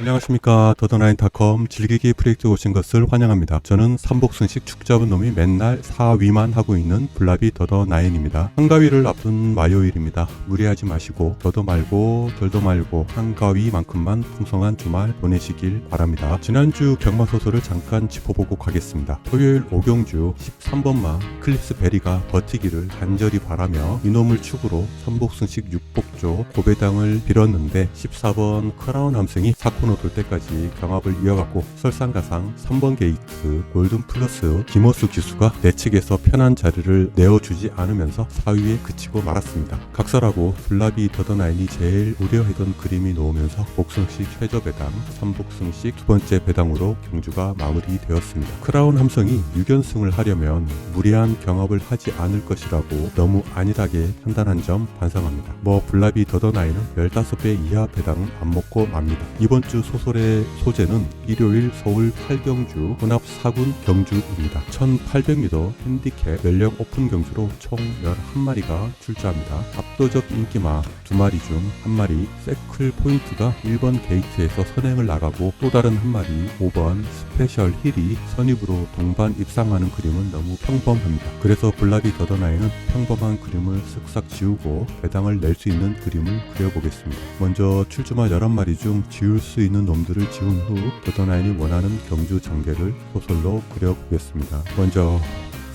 안녕하십니까 더더나인닷컴 즐기기 프로젝트 오신 것을 환영합니다. 저는 삼복승식 축 잡은 놈이 맨날 사위만 하고 있는 블라비 더더나인입니다. 한가위를 앞둔 마요일입니다. 무리하지 마시고 더도 말고 덜도 말고 한가위만큼만 풍성한 주말 보내시길 바랍니다. 지난주 경마 소설을 잠깐 짚어보고 가겠습니다. 토요일 오경주 13번마 클립스 베리가 버티기를 간절히 바라며 이놈을 축으로 삼복승식 육복 조 고배당을 빌었는데 14번 크라운 함승이 사코노 돌 때까지 경합을 이어갔고 설상가상 3번 게이트 골든 플러스 김호수 기수가 내측에서 편한 자리를 내어주지 않으면서 4위에 그치고 말았습니다. 각설하고 블라비 더더나인이 제일 우려하던 그림이 놓으면서 복승식 최저 배당, 3복승식 두 번째 배당으로 경주가 마무리되었습니다. 크라운 함성이 6연승을 하려면 무리한 경합을 하지 않을 것이라고 너무 안일하게 판단한 점 반성합니다. 뭐 블라비 더더나인은 15배 이하 배당은 안 먹고 맙니다. 이번 주 소설의 소재는 일요일 서울 8경주 혼합 4군 경주입니다. 1800m 핸디캡 연령 오픈 경주로 총 11마리가 출조합니다. 압도적 인기마 두 마리 중한 마리 세클 포인트가 1번 게이트에서 선행을 나가고 또 다른 한 마리 5번 스페셜 힐이 선입으로 동반 입상하는 그림은 너무 평범합니다. 그래서 블라비 더더나이는 평범한 그림을 쓱싹 지우고 배당을 낼 수 있는 그림을 그려보겠습니다. 먼저 출주마 11마리 중 지울 수 있는 놈들을 지운 후 더더나인이 원하는 경주 전개를 소설로 그려보겠습니다. 먼저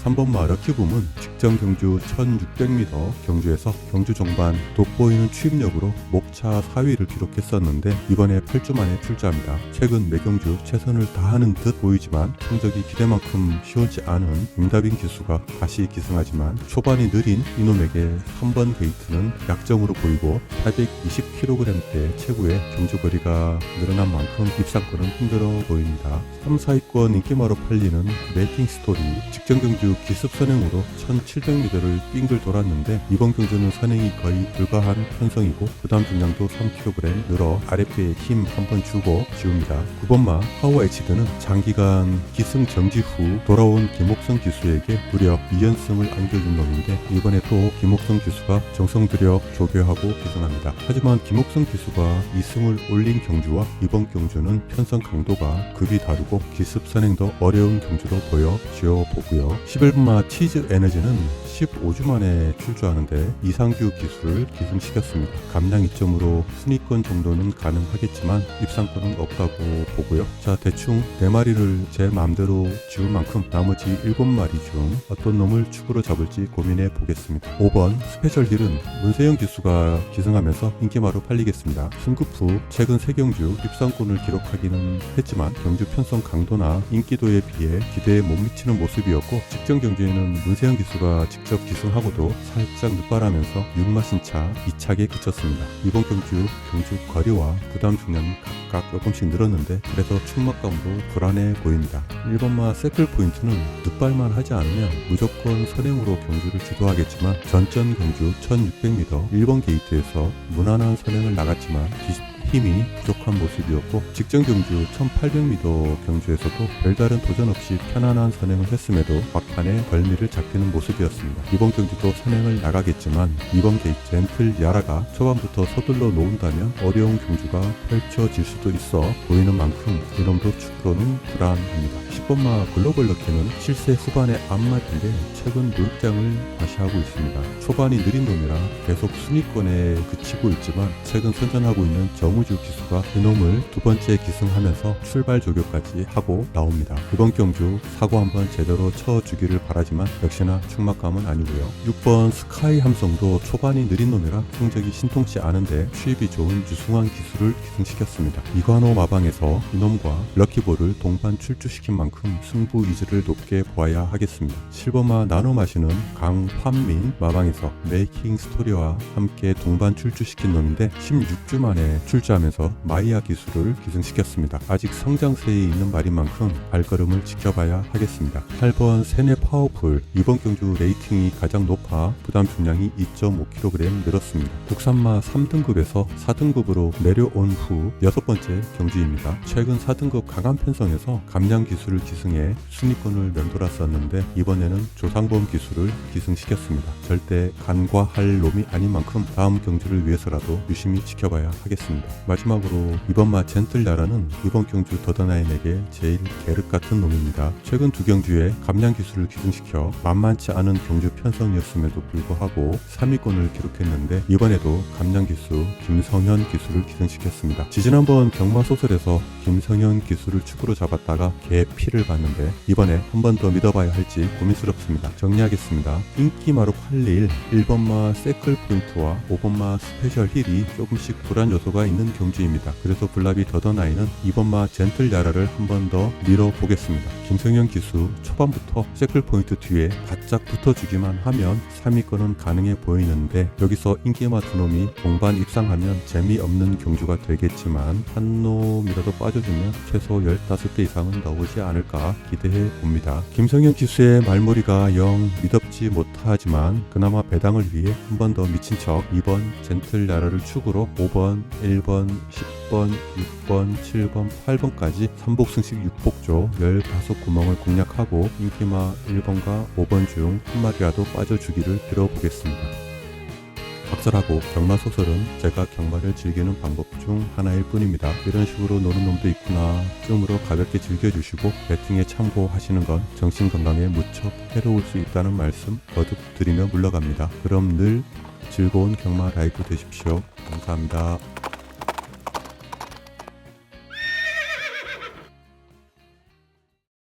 3번마 럭키붐은 직전 경주 1600m 경주에서 경주 종반 돋보이는 추임력으로 목차 4위를 기록했었는데 이번에 8주 만에 출주합니다. 최근 매경주 최선을 다하는 듯 보이지만 성적이 기대만큼 시원치 않은 임다빈 기수가 다시 기승하지만 초반이 느린 이놈에게 3번 게이트는 약점으로 보이고 820kg대 최고의 경주 거리가 늘어난 만큼 입상권은 힘들어 보입니다. 3, 4위권 인기마로 팔리는 메이킹 스토리 직전 경주 기습 선행으로 1700m를 빙글 돌았는데 이번 경주는 선행이 거의 불가한 편성이고 부담 중량도 3kg 늘어 아랫배에 힘 한번 주고 지웁니다. 9번마 파워 에치드는 장기간 기승 정지 후 돌아온 김옥성 기수에게 무려 2연승을 안겨준 놈인데 이번에 또 김옥성 기수가 정성 들여 조교하고 기승합니다. 하지만 김옥성 기수가 2승을 올린 경주와 이번 경주는 편성 강도가 급이 다르고 기습 선행도 어려운 경주로 보여 지어보고요. 11 분마 치즈 에너지는 15주 만에 출주하는데 이상규 기술을 기승시켰습니다. 감량 이점으로 순위권 정도는 가능하겠지만 입상권은 없다고 보고요. 자 대충 4마리를 제 마음대로 지울 만큼 나머지 7마리 중 어떤 놈을 축으로 잡을지 고민해 보겠습니다. 5번 스페셜 힐은 문세영 기수가 기승하면서 인기마로 팔리겠습니다. 승급 후 최근 세경주 입상권을 기록하기는 했지만 경주 편성 강도나 인기도에 비해 기대에 못 미치는 모습이었고 직전 경주에는 문세영 기수가 직접 기승하고도 살짝 늦바라면서 6마신 차 2착에 그쳤습니다. 이번 경주 경주 거리와 부담 중량이 각각 조금씩 늘었는데 그래서 충막감도 불안해 보입니다. 1번마 세클 포인트는 늦발만 하지 않으면 무조건 선행으로 경주를 주도하겠지만 전전 경주 1600m 1번 게이트에서 무난한 선행을 나갔지만 뒤- 힘이 부족한 모습이었고 직전 경주 1800m 경주에서도 별다른 도전 없이 편안한 선행을 했음에도 막판에 벌미를 잡히는 모습이었습니다. 이번 경주도 선행을 나가겠지만 이번 게이트 젠틀 야라가 초반부터 서둘러 놓은다면 어려운 경주가 펼쳐질 수도 있어 보이는 만큼 이놈도 축구로는 불안합니다. 10번마 글로벌 럭키는 실세 후반의 앞마인데 최근 노익장을 다시 하고 있습니다. 초반이 느린 놈이라 계속 순위권에 그치고 있지만 최근 선전하고 있는 정우 주 기수가 그놈을 두 번째 기승하면서 출발 조교까지 하고 나옵니다. 이번 경주 사고 한번 제대로 쳐주기를 바라지만 역시나 충막감은 아니고요. 6번 스카이 함성도 초반이 느린 놈이라 성적이 신통치 않은데 수입이 좋은 유승환 기수를 기승시켰습니다. 이관호 마방에서 이놈과 럭키볼을 동반 출주시킨 만큼 승부 이즈를 높게 보아야 하겠습니다. 7번마 나노 마시는 강환민 마방에서 메이킹 스토리와 함께 동반 출주시킨 놈인데 16주 만에 출주 하면서 마이아 기술을 기승시켰습니다. 아직 성장세에 있는 말인 만큼 발걸음을 지켜봐야 하겠습니다. 8번 세네 파워풀 이번 경주 레이팅이 가장 높아 부담 중량이 2.5kg 늘었습니다. 국산마 3등급에서 4등급으로 내려온 후 여섯 번째 경주입니다. 최근 4등급 강한 편성에서 감량 기술을 기승해 순위권을 면돌았었는데 이번에는 조상범 기술을 기승시켰습니다. 절대 간과할 놈이 아닌 만큼 다음 경주를 위해서라도 유심히 지켜봐야 하겠습니다. 마지막으로 이번마 젠틀야라는 이번 경주 더더나인에게 제일 계륵 같은 놈입니다. 최근 두 경주에 감량 기술을 기승시켜 만만치 않은 경주 편성이었음에도 불구하고 3위권을 기록했는데 이번에도 감량 기수 김성현 기술을 기승시켰습니다. 지지난번 경마 소설에서 김성현 기술을 축으로 잡았다가 개 피를 봤는데 이번에 한 번 더 믿어봐야 할지 고민스럽습니다. 정리하겠습니다. 인기마로 8일 1번마 세클 포인트와 5번마 스페셜 힐이 조금씩 불안 요소가 있는 경주입니다. 그래서 블라비 더더나이는 2번마 젠틀 야라를 한 번 더 밀어보겠습니다. 김성현 기수 초반부터 세클 포인트 뒤에 바짝 붙어주기만 하면 3위권은 가능해 보이는데 여기서 인기마 두 놈이 동반 입상하면 재미없는 경주가 되겠지만 한 놈이라도 빠져주면 최소 15개 이상은 나오지 않을까 기대해 봅니다. 김성현 기수의 말머리가 영 미덥지 못하지만 그나마 배당을 위해 한 번 더 미친 척 2번 젠틀 야라를 축으로 5번, 1번, 10번, 6번, 7번, 8번까지 3복승식 6복조 15구멍을 공략하고 인기마 1번과 5번 중 한 마리라도 빠져주기를 빌어보겠습니다. 박살하고 경마 소설은 제가 경마를 즐기는 방법 중 하나일 뿐입니다. 이런 식으로 노는 놈도 있구나. 쯤으로 가볍게 즐겨주시고 배팅에 참고하시는 건 정신 건강에 무척 해로울 수 있다는 말씀 거듭 드리며 물러갑니다. 그럼 늘 즐거운 경마 라이프 되십시오. 감사합니다.